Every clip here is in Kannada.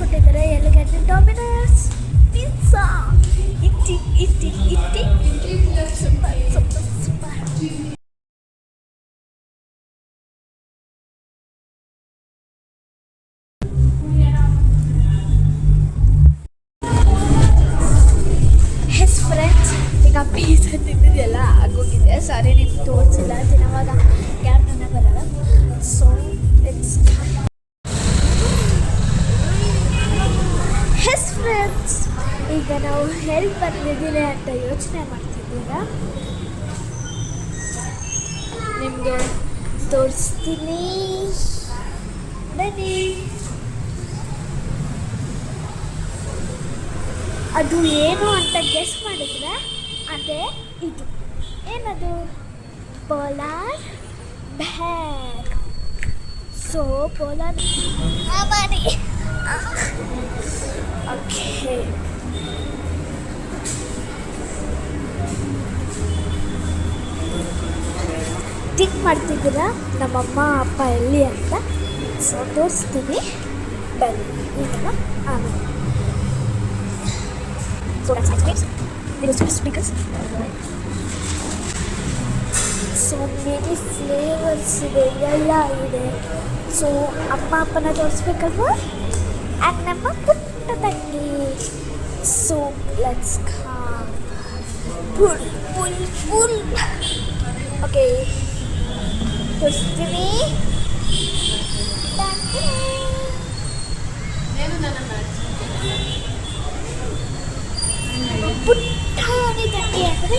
ಕೊಟ್ಟಿದ್ದಾರೆ ಎಲ್ಲಿಗಡ್ಡೆ ಡಾಮಿನೋಸ್ ಪಿಜ್ಜಾ ಇಟ್ಟಿ ಇಟ್ಟಿ ಇಟ್ಟಿ. Super super super. ಹೆಸ್ ಈಗ ಆಗೋಗಿದೆ. ಸಾರಿ ನಿಮ್ಗೆ ತೋರ್ಸಿಲ್ಲ ತಿನ್ನವಾಗ. ಈಗ ನಾವು ಹೆಲ್ಪ್ ಬಂದಿದ್ದೀನಿ ಅಂತ ಯೋಚನೆ ಮಾಡ್ತಿದ್ದೀರಾ? ನಿಮಗೆ ತೋರಿಸ್ತೀನಿ. ಬನ್ನಿ. ಅದು ಏನು ಅಂತ ಗೆಸ್ ಮಾಡಿದ್ರೆ ಅದೇ ಇದು. ಏನದು? Polar bag so polar okay think ಮಾಡ್ತಿದ್ದೀರಾ? ನಮ್ಮಮ್ಮ, ಅಪ್ಪ, ಎಲ್ಲಿ ಅಂತ ಸೊ ತೋರಿಸ್ತೀನಿ. ಬನ್ನಿ ಈಗ ಆಮೇಲೆ. Sweet speakers. ಸೊ ಫ್ಲೇವರ್ಸ್ ಇದೆ, ಎಲ್ಲ ಇದೆ. ಸೊ ಅಮ್ಮ, ಅಪ್ಪನ ತೋರಿಸ್ಬೇಕಲ್ವಾ? ಆ್ಯಂಡ್ ನಮ್ಮ ಪುಟ್ಟ ತಂಗಿ. So let's full full full okay ತೋರಿಸ್ತೀನಿ ಪುಟ್ಟಾಣಿ ತಂಗಿ ಅಂದರೆ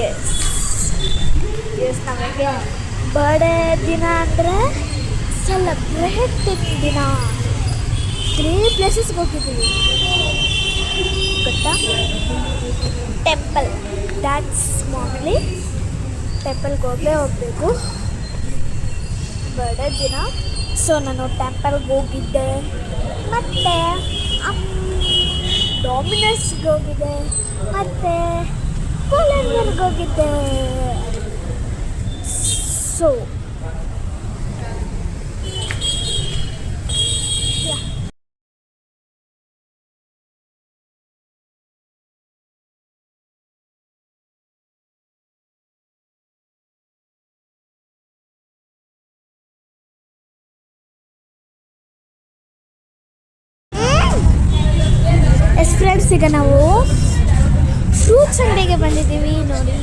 ಎಸ್ ಎಸ್ ನಮಗೆ ಬರ್ಡೇ ದಿನ ಅಂದರೆ ಸೆಲೆಬ್ರೇಟಿಂಗ್ ದಿನ ತ್ರೀ ಪ್ಲೇಸಸ್ಗೆ ಹೋಗಿದ್ದೀವಿ ಗೊತ್ತಾ? ಟೆಂಪಲ್ ಡ್ಯಾನ್ಸ್ ಮಾಮೂಲಿ ಟೆಂಪಲ್ಗೆ ಹೋಗಲೇ ಹೋಗಬೇಕು. ಬರ್ಡೇ ದಿನ. ಸೊ ನಾನು ಟೆಂಪಲ್ಗೆ ಹೋಗಿದ್ದೆ. ಮತ್ತು ಡಾಮಿನಸ್ಗೆ ಹೋಗಿದ್ದೆ. ಮತ್ತು ಕೋಲಾರ್ವರ್ಗೆ ಹೋಗಿದ್ದೆ. ಸೊ ಎಸ್ ಫ್ರೆಂಡ್ಸ್ ಈಗ ನಾವು ಫ್ರೂಟ್ಸ್ ಅಂಗಡಿಗೆ ಬಂದಿದ್ದೀವಿ ನೋಡಿ.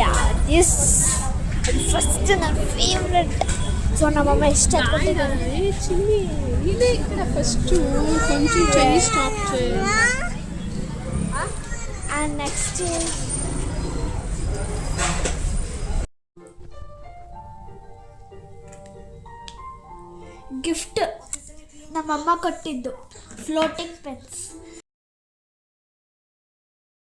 ಯಾ ದಿಸ್ ಫಸ್ಟ್ ನನ್ನ ಫೇವ್ರೆಟ್ ಸೊ ನಮ್ಮಮ್ಮ ಅಮ್ಮ ಇಷ್ಟ first Chinese top and next ನಮ್ಮಮ್ಮ ಕೊಟ್ಟಿದ್ದು ಫ್ಲೋಟಿಂಗ್ ಪೆನ್ಸ್